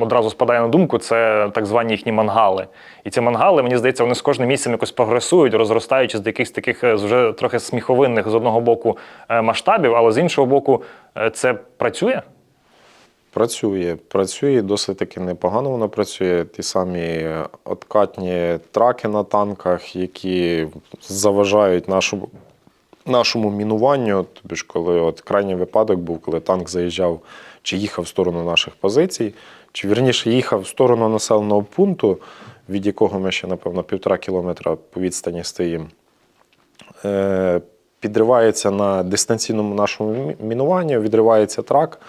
одразу спадає на думку, це так звані їхні мангали. І ці мангали, мені здається, вони з кожним місяцем якось прогресують, розростаючись до якихось таких е, вже трохи сміховинних з одного боку е, масштабів, але з іншого боку, е, це працює. Працює, працює досить таки непогано воно працює. Ті самі откатні траки на танках, які заважають нашому, нашому мінуванню. Тобі ж, коли от крайній випадок був, коли танк заїжджав чи їхав в сторону наших позицій, чи вірніше їхав в сторону населеного пункту, від якого ми ще, напевно, півтора кілометра по відстані стоїмо. Е, підривається на дистанційному нашому мі- мінуванні, відривається трак.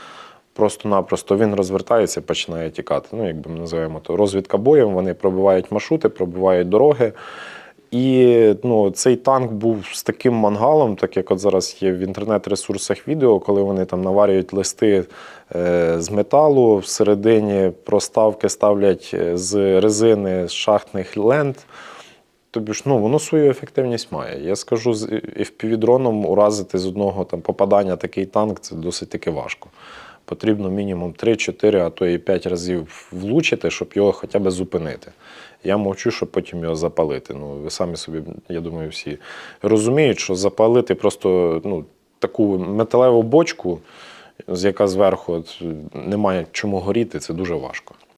Просто-напросто він розвертається і починає тікати. Ну, як би ми називаємо то розвідка боєм, вони пробивають маршрути, пробивають дороги. І ну, цей танк був з таким мангалом, так як от зараз є в інтернет-ресурсах відео, коли вони там наварюють листи е, з металу, всередині проставки ставлять е, з резини з шахтних лент. Тобі ж ну, воно свою ефективність має. Я скажу, з FPV-дроном уразити з одного там, попадання такий танк це досить таки важко. Потрібно мінімум 3-4, а то і 5 разів влучити, щоб його хоча б зупинити. Я мовчу, щоб потім його запалити. Ну, ви самі собі, я думаю, всі розуміють, що запалити просто ну, таку металеву бочку, з яка зверху от, немає чому горіти, це дуже важко.